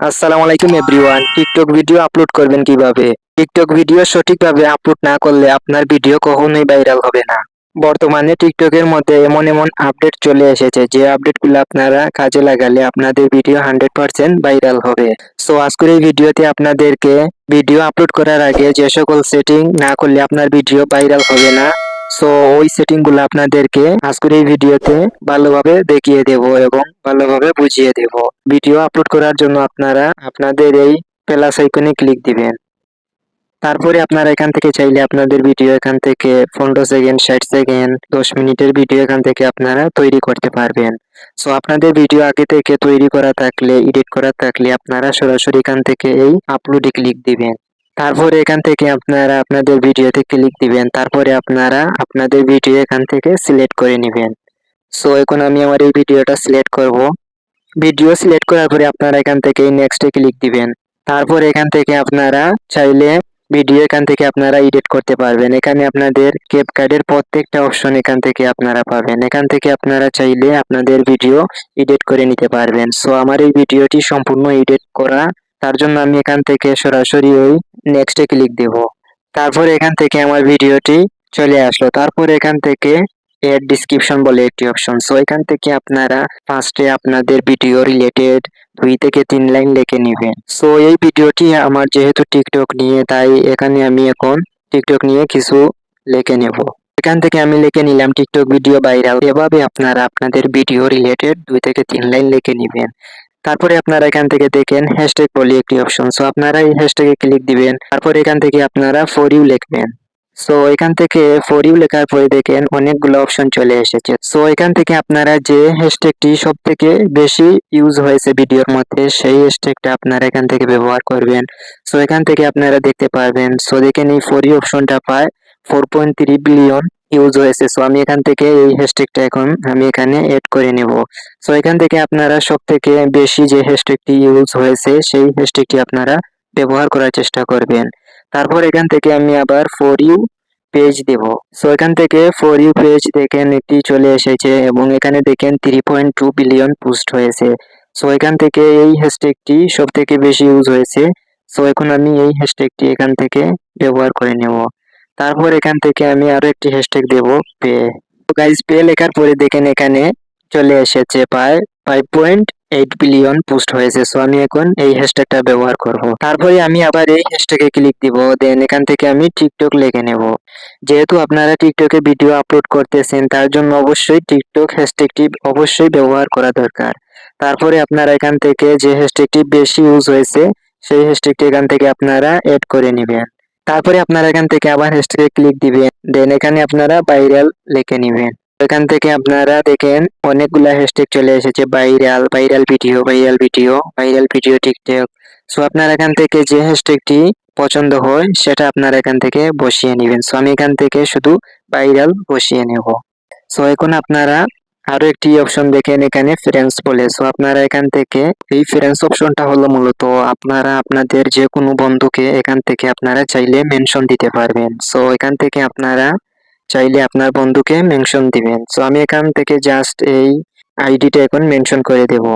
আসসালামু আলাইকুম, everyone. TikTok video upload করবেন কীভাবে? টিকটক ভিডিও সঠিকভাবে আপলোড না করলে আপনার ভিডিও কখনোই ভাইরাল হবে না। বর্তমানে টিকটকের মধ্যে এমন এমন আপডেট চলে এসেছে, যে আপডেটগুলো আপনারা কাজে লাগালে আপনাদের ভিডিও হান্ড্রেড পার্সেন্ট ভাইরাল হবে। সো, আজকের এই ভিডিওতে আপনাদেরকে ভিডিও আপলোড করার আগে যে সকল সেটিং না করলে আপনার ভিডিও ভাইরাল হবে না সো ওই সেটিংগুলো আপনাদেরকে আজকের এই ভিডিওতে ভালোভাবে দেখিয়ে দেব এবং ভালোভাবে বুঝিয়ে দেব। ভিডিও আপলোড করার জন্য আপনারা আপনাদের এই প্লাস আইকনে ক্লিক দিবেন। তারপরে আপনারা এখান থেকে চাইলে আপনাদের ভিডিও এখান থেকে পনেরো সেকেন্ড ষাট সেকেন্ড দশ মিনিটের ভিডিও এখান থেকে আপনারা তৈরি করতে পারবেন। সো আপনাদের ভিডিও আগে থেকে তৈরি করা থাকলে এডিট করা থাকলে আপনারা সরাসরি এখান থেকে এই আপলোডে ক্লিক দিবেন। তারপরে এখান থেকে আপনারা আপনাদের ভিডিওতে ক্লিক দিবেন। তারপরে আপনারা আপনাদের ভিডিও এখান থেকে সিলেক্ট করে নেবেন। সো এখন আমি আমার এই ভিডিওটা সিলেক্ট করব। ভিডিও সিলেক্ট করার পরে আপনারা এখান থেকে নেক্সটে ক্লিক দিবেন। তারপর এখান থেকে আপনারা চাইলে ভিডিও এখান থেকে আপনারা এডিট করতে পারবেন। এখানে আপনাদের ক্যাপকার্ডের প্রত্যেকটা অপশন এখান থেকে আপনারা পাবেন। এখান থেকে আপনারা চাইলে আপনাদের ভিডিও এডিট করে নিতে পারবেন। সো আমার এই ভিডিওটি সম্পূর্ণ এডিট করা তার জন্য আমি এখান থেকে সরাসরি ওই নেক্সটে ক্লিক দেব। তারপর এখান থেকে আমার ভিডিওটি চলে আসলো। তারপর এখান থেকে এর ডিসক্রিপশন বলে একটি অপশন সো এখান থেকে আপনারা ফার্স্টে আপনাদের ভিডিও রিলেটেড দুই থেকে তিন লাইন লিখে নেবেন। সো এই ভিডিওটি আমার যেহেতু টিকটক নিয়ে, তাই এখানে আমি এখন টিকটক নিয়ে কিছু লিখে নেব। এখান থেকে আমি লিখে নিলাম টিকটক ভিডিও ভাইরাল এভাবে আপনারা আপনাদের ভিডিও রিলেটেড দুই থেকে তিন লাইন লিখে নেবেন। তারপরে আপনারা এখান থেকে দেখেন হ্যাশট্যাগ বলে একটি অপশন সো আপনারা এই হ্যাশট্যাগে ক্লিক দিবেন, তারপর এখান থেকে আপনারা ফর ইউ লিখবেন। সো এখান থেকে ফর ইউ লেখার পরে দেখেন অনেকগুলো অপশন চলে এসেছে। সো এখান থেকে আপনারা যে হ্যাশট্যাগটি সব থেকে বেশি ইউজ হয়েছে ভিডিওর মধ্যে, সেই হ্যাশট্যাগটা আপনারা এখান থেকে ব্যবহার করবেন। সো এখান থেকে আপনারা দেখতে পারবেন। সো দেখেন এই ফর ইউ অপশনটা পায় four point three billion use হয়েছে। সো আমি এখান থেকে এই হ্যাশট্যাগটা এখন আমি এখানে এড করে নেব। সো এখান থেকে আপনারা সব থেকে বেশি যে হ্যাশট্যাগটি ইউজ হয়েছে, সেই হ্যাশট্যাগটি আপনারা ব্যবহার করার চেষ্টা করবেন। তারপর এখান থেকে আমি আবার ফর ইউ পেজ দেব। সো এখান থেকে ফর ইউ পেজ দেখেন একটি চলে এসেছে এবং এখানে দেখেন three point two billion post হয়েছে। সো এখান থেকে এই হ্যাশট্যাগটি সব থেকে বেশি ইউজ হয়েছে। সো এখন আমি এই হ্যাশট্যাগটি এখান থেকে ব্যবহার করে নেব। তারপর এখান থেকে আমি আরও একটি হ্যাশট্যাগ দেব, পে। গাইজ পে লেখার পরে দেখেন এখানে চলে এসেছে প্রায় five point eight billion post হয়েছে। সো আমি এখন এই হ্যাশট্যাগটা ব্যবহার করব। তারপরে আমি আবার এই হ্যাশট্যাগে ক্লিক দিব। দেন এখান থেকে আমি টিকটক লিখে নেব। যেহেতু আপনারা টিকটকে ভিডিও আপলোড করতেছেন, তার জন্য অবশ্যই টিকটক হ্যাশট্যাগটি অবশ্যই ব্যবহার করা দরকার। তারপরে আপনারা এখান থেকে যে হ্যাশট্যাগটি বেশি ইউজ হয়েছে, সেই হ্যাশট্যাগটি এখান থেকে আপনারা এড করে নেবেন। তারপরে আপনারা এখান থেকে আবার হ্যাশট্যাগে ক্লিক দিবেন। দেন এখানে আপনারা ভাইরাল লিখে নেবেন। এখান থেকে আপনারা দেখেন অনেকগুলা হ্যাশট্যাগ চলে এসেছে viral viral video viral video viral video TikTok so আপনারা এখান থেকে যে হ্যাশট্যাগটি পছন্দ হয়, সেটা আপনারা এখান থেকে বসিয়ে নেবেন। সো আমি এখান থেকে শুধু ভাইরাল বসিয়ে নেব। সো এখন আপনারা আরও একটি অপশন দেখেন এখানে ফ্রেন্ডস বলে। সো আপনারা এখান থেকে এই ফ্রেন্ডস অপশনটা হলো মূলত আপনারা আপনাদের যে কোনো বন্ধুকে এখান থেকে আপনারা চাইলে মেনশন দিতে পারবেন। সো এখান থেকে আপনারা চাইলে আপনার বন্ধুকে মেনশন দিবেন। সো আমি এখান থেকে জাস্ট এই আইডিটা এখন মেনশন করে দেব।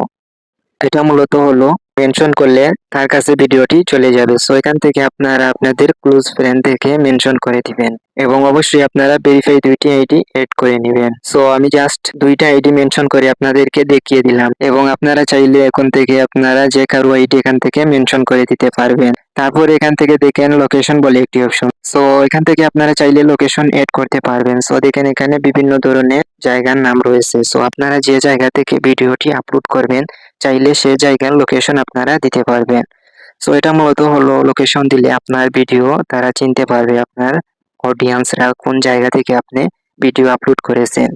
এটা মূলত হলো মেনশন করলে তার কাছে ভিডিওটি চলে যাবে। সো এখান থেকে আপনারা আপনাদের ক্লোজ ফ্রেন্ড থেকে মেনশন করে দিবেন। এবং অবশ্যই আপনারা ভেরিফাই দুইটি আইডি এড করে নেবেন। সো আমি জাস্ট দুইটা আইডি মেনশন করে আপনাদেরকে দেখিয়ে দিলাম। এবং আপনারা চাইলে এখন থেকে আপনারা যে কারও আইডি এখান থেকে মেনশন করে দিতে পারবেন। তারপর এখান থেকে দেখেন লোকেশন বলে একটি অপশন সো এখান থেকে আপনারা চাইলে লোকেশন এড করতে পারবেন। সো দেখেন এখানে বিভিন্ন ধরনের জায়গার নাম রয়েছে। সো আপনারা যে জায়গা থেকে ভিডিওটি আপলোড করবেন, চাইলে সে জায়গার লোকেশন আপনারা দিতে পারবেন। সো এটা মূলত হলো লোকেশন দিলে আপনার ভিডিও তারা চিনতে পারবে, আপনার অডিয়েন্সরা কোন জায়গা থেকে আপনি ভিডিও আপলোড করেছেন?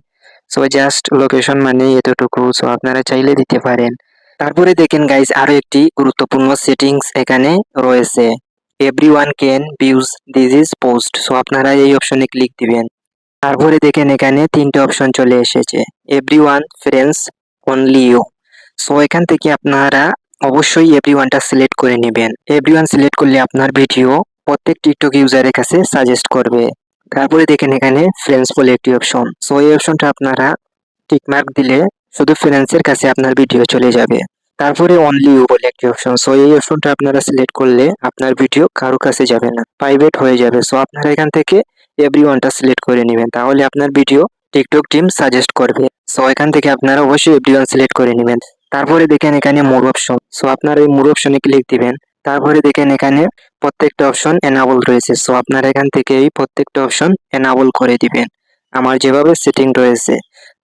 সো জাস্ট লোকেশন মানে এতটুকু। সো আপনারা চাইলে দিতে পারেন। তারপরে দেখেন গাইজ আরও একটি গুরুত্বপূর্ণ সেটিংস এখানে রয়েছে। Everyone can views this is post so আপনারা এই অপশনে ক্লিক দিবেন। তারপরে দেখেন এখানে তিনটে অপশন চলে এসেছে। Everyone friends only you so এখান থেকে আপনারা অবশ্যই এভরি ওয়ানটা সিলেক্ট করে নেবেন। এভরি ওয়ান সিলেক্ট করলে আপনার ভিডিও প্রত্যেক টিকটক ইউজারের কাছে সাজেস্ট করবে। তারপরে দেখেন এখানে ফ্রেন্ডস বলে একটি অপশন সো এই অপশনটা আপনারা টিকমার্ক দিলে শুধু ফ্রেন্ডসের কাছে আপনার ভিডিও চলে যাবে। তারপরে অনলি ইউ বলে একটি অপশন সো এই অপশনটা আপনারা সিলেক্ট করলে আপনার ভিডিও কারও কাছে যাবে না। প্রাইভেট হয়ে যাবে। সো আপনারা এখান থেকে এভরি ওয়ানটা সিলেক্ট করে নেবেন। তাহলে আপনার ভিডিও টিকটক টিম সাজেস্ট করবে। সো এখান থেকে আপনারা অবশ্যই এভরি ওয়ান সিলেক্ট করে নেবেন। তারপরে দেখেন এখানে মোর অপশন সো আপনারা এই মোর অপশনে ক্লিক দিবেন। তারপরে দেখেন এখানে প্রত্যেকটা অপশন এনাবল রয়েছে। সো আপনারা এখান থেকে এই প্রত্যেকটা অপশন এনাবল করে দিবেন। আমার যেভাবে সেটিং রয়েছে।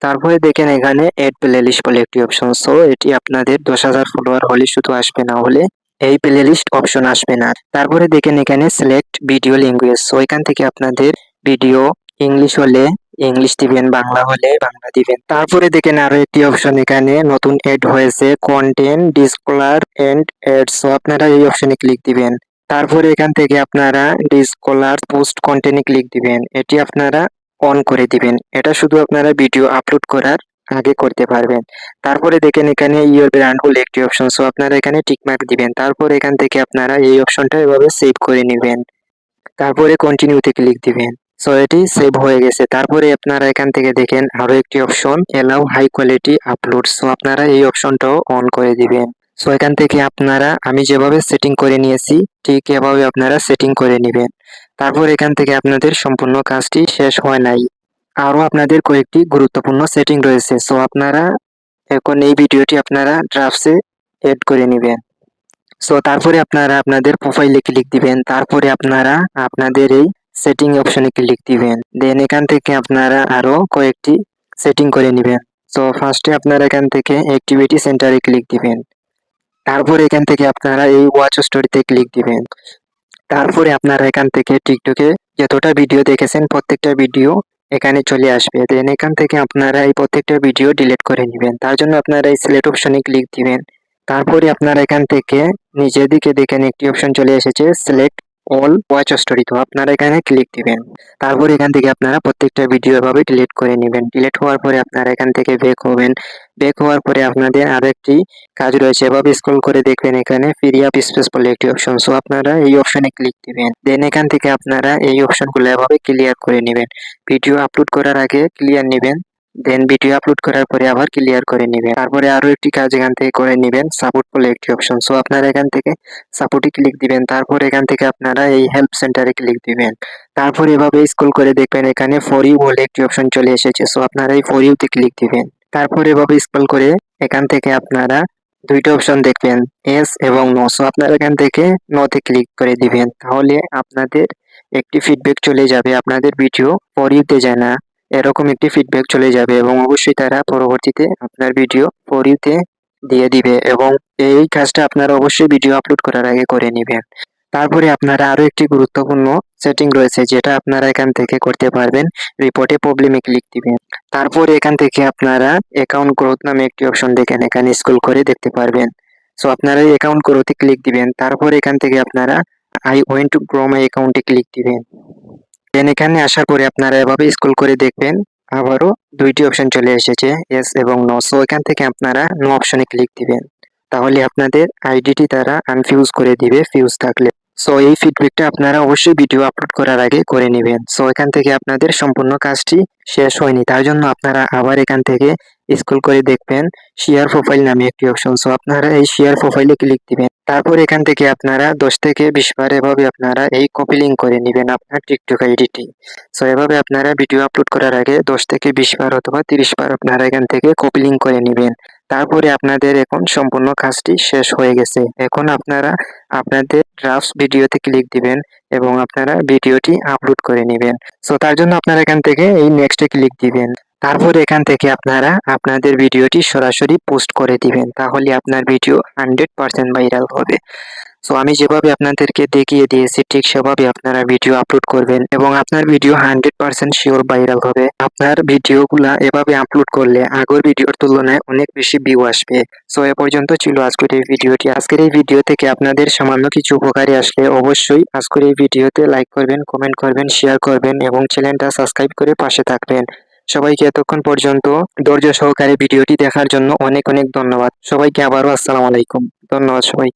তারপরে দেখেন এখানে এড প্লে লিস্ট বলে একটি অপশন সো এটি আপনাদের দশ হাজার ফলোয়ার হলে শুধু আসবে, না হলে এই প্লে লিস্ট অপশন আসবে না। তারপরে দেখেন এখানে সিলেক্ট ভিডিও ল্যাঙ্গুয়েজ সো এখান থেকে আপনাদের ভিডিও ইংলিশ হলে ইংলিশ দিবেন, বাংলা হলে বাংলা দিবেন। তারপরে দেখেন আরও একটি অপশন এখানে, নতুন এড হয়েছে content disclosure and ad so আপনারা এই অপশনে ক্লিক দিবেন। তারপরে এখান থেকে আপনারা ডিসকলার পোস্ট কন্টেন্টে ক্লিক দিবেন। এটি আপনারা অন করে দিবেন। এটা শুধু আপনারা ভিডিও আপলোড করার আগে করতে পারবেন। তারপরে দেখেন এখানে ইয়োর ব্র্যান্ড বলে একটি অপশন সো আপনারা এখানে টিকমার্ক দিবেন। তারপর এখান থেকে আপনারা এই অপশনটা এভাবে সেভ করে নেবেন। তারপরে কন্টিনিউতে ক্লিক দিবেন। সো এটি সেভ হয়ে গেছে। তারপরে আপনারা এখান থেকে দেখেন আরও একটি option allow high quality upload so আপনারা এই অপশনটাও অন করে দিবেন। সো এখান থেকে আপনারা, আমি যেভাবে সেটিং করে নিয়েছি, ঠিক এভাবে আপনারা সেটিং করে নেবেন। তারপর এখান থেকে আপনাদের সম্পূর্ণ কাজটি শেষ হয় নাই। আরও আপনাদের কয়েকটি গুরুত্বপূর্ণ সেটিং রয়েছে। সো আপনারা এখন এই ভিডিওটি আপনারা ড্রাফটসে এড করে নেবেন। সো তারপরে আপনারা আপনাদের প্রোফাইলে ক্লিক দিবেন। তারপরে আপনারা আপনাদের এই সেটিং অপশনে ক্লিক দিবেন। দেন এখান থেকে আপনারা আরও কয়েকটি সেটিং করে নেবেন। সো ফার্স্টে আপনারা এখান থেকে অ্যাক্টিভিটি সেন্টারে ক্লিক দিবেন। তারপর এখান থেকে আপনারা এই ওয়াচ স্টোরিতে ক্লিক দিবেন। তারপরে আপনারা এখান থেকে টিকটকে যতটা ভিডিও দেখেছেন, প্রত্যেকটা ভিডিও এখানে চলে আসবে। দেন এখান থেকে আপনারা এই প্রত্যেকটা ভিডিও ডিলিট করে নেবেন। তার জন্য আপনারা এই সিলেক্ট অপশনে ক্লিক দিবেন। তারপরে আপনারা এখান থেকে নিচের দিকে দেখেন, একটি অপশন চলে এসেছে সিলেক্ট অল ওয়াচ স্টোরি তো আপনারা এখানে ক্লিক দিবেন। তারপর এখান থেকে আপনারা প্রত্যেকটা ভিডিও এভাবে ডিলিট করে নেবেন। ডিলিট হওয়ার পরে আপনারা এখান থেকে বেক হবেন। বেক হওয়ার পরে আপনাদের আরও একটি কাজ রয়েছে। এভাবে স্ক্রল করে দেখবেন এখানে ফ্রি আপ স্পেস বলে একটি অপশন সো আপনারা এই অপশনে ক্লিক দিবেন। দেন এখান থেকে আপনারা এই অপশনগুলো এভাবে ক্লিয়ার করে নেবেন। ভিডিও আপলোড করার আগে ক্লিয়ার নেবেন। দেন ভিডিও আপলোড করার পরে আবার ক্লিয়ার করে নেবেন। তারপরে আরও একটি কাজ এখান থেকে করে নেবেন সাপোর্ট বলে একটি অপশন সো আপনারা এখান থেকে সাপোর্টে ক্লিক দিবেন, তারপর এখান থেকে আপনারা এই হেল্প সেন্টারে ক্লিক দিবেন। তারপর এভাবে স্কুল করে দেখবেন, এখানে ফর ইউ বলে একটি অপশন চলে এসেছে। সো আপনারা এই ফর ইউতে ক্লিক দিবেন। তারপর এভাবে স্কুল করে এখান থেকে আপনারা দুইটা অপশন দেখবেন এস এবং নো সো আপনারা এখান থেকে নোতে ক্লিক করে দিবেন। তাহলে আপনাদের একটি ফিডব্যাক চলে যাবে, আপনাদের ভিডিও ফর ইউতে যায় না। এরকম একটি ফিডব্যাক চলে যাবে এবং অবশ্যই তারা পরবর্তীতে আপনার ভিডিও ইউতে দিয়ে দিবে এবং এই কাজটা আপনারা অবশ্যই ভিডিও আপলোড করার আগে করে নেবেন। তারপরে আপনারা আরও একটি গুরুত্বপূর্ণ সেটিং রয়েছে যেটা আপনারা এখান থেকে করতে পারবেন। রিপোর্টে প্রবলেমে ক্লিক দিবেন। তারপর এখান থেকে আপনারা অ্যাকাউন্ট গ্রোথ নামে একটি অপশন দেখেন, এখানে স্কুল করে দেখতে পারবেন। সো আপনারা অ্যাকাউন্ট গ্রোথে ক্লিক দিবেন। তারপর এখান থেকে আপনারা I went to grow my অ্যাকাউন্টে ক্লিক দিবেন। দেন এখানে আশা করি আপনারা এভাবে স্কুল করে দেখবেন। আবারও দুইটি অপশন চলে এসেছে এস এবং নো সো এখান থেকে আপনারা নো অপশনে ক্লিক দিবেন। তাহলে আপনাদের আইডিটি তারা আনফিউজ করে দিবে ফিউজ থাকলে। সো এই ফিডব্যাকটা আপনারা অবশ্যই ভিডিও আপলোড করার আগে করে নেবেন। সো এখান থেকে আপনাদের সম্পূর্ণ কাজটি শেষ হয়নি। তার জন্য আপনারা আবার এখান থেকে স্ক্রল করে দেখবেন শেয়ার প্রোফাইল নামে একটি অপশন সো আপনারা এই শেয়ার প্রোফাইলে ক্লিক দিবেন। তারপর এখান থেকে আপনারা দশ থেকে বিশ বার এভাবে আপনারা এই কপি লিঙ্ক করে নেবেন আপনার টিকটক আইডিটি সো এভাবে আপনারা ভিডিও আপলোড করার আগে দশ থেকে বিশ বার অথবা তিরিশ বার আপনারা এখান থেকে কপি লিঙ্ক করে নেবেন। তারপরে আপনাদের এখন সম্পূর্ণ কাজটি শেষ হয়ে গেছে। এখন আপনারা আপনাদের ড্রাফট ভিডিওতে ক্লিক দিবেন এবং আপনারা ভিডিওটি আপলোড করে নেবেন। সো তার জন্য আপনারা এখান থেকে এই নেক্সটে ক্লিক দিবেন। তারপর এখান থেকে আপনারা আপনাদের ভিডিওটি সরাসরি পোস্ট করে দিবেন। তাহলে আপনার ভিডিও হান্ড্রেড পারসেন্ট ভাইরাল হবে। সো আমি যেভাবে আপনাদেরকে দেখিয়ে দিয়েছি, ঠিক সেভাবে আপনারা ভিডিও আপলোড করবেন এবং আপনার video hundred percent sure viral হবে। আপনার ভিডিওগুলা এভাবে আপলোড করলে আগের ভিডিওর তুলনায় অনেক বেশি ভিউ আসবে। সো এ পর্যন্ত ছিল আজকের এই ভিডিওটি আজকের এই ভিডিও থেকে আপনাদের সামান্য কিছু উপকারী আসলে অবশ্যই আজকের এই ভিডিওতে লাইক করবেন কমেন্ট করবেন শেয়ার করবেন এবং চ্যানেলটা সাবস্ক্রাইব করে পাশে থাকবেন। সবাইকে এতক্ষণ পর্যন্ত ধৈর্য সহকারে ভিডিওটি দেখার জন্য অনেক অনেক ধন্যবাদ। সবাইকে আবারও আসসালামু আলাইকুম। ধন্যবাদ সবাই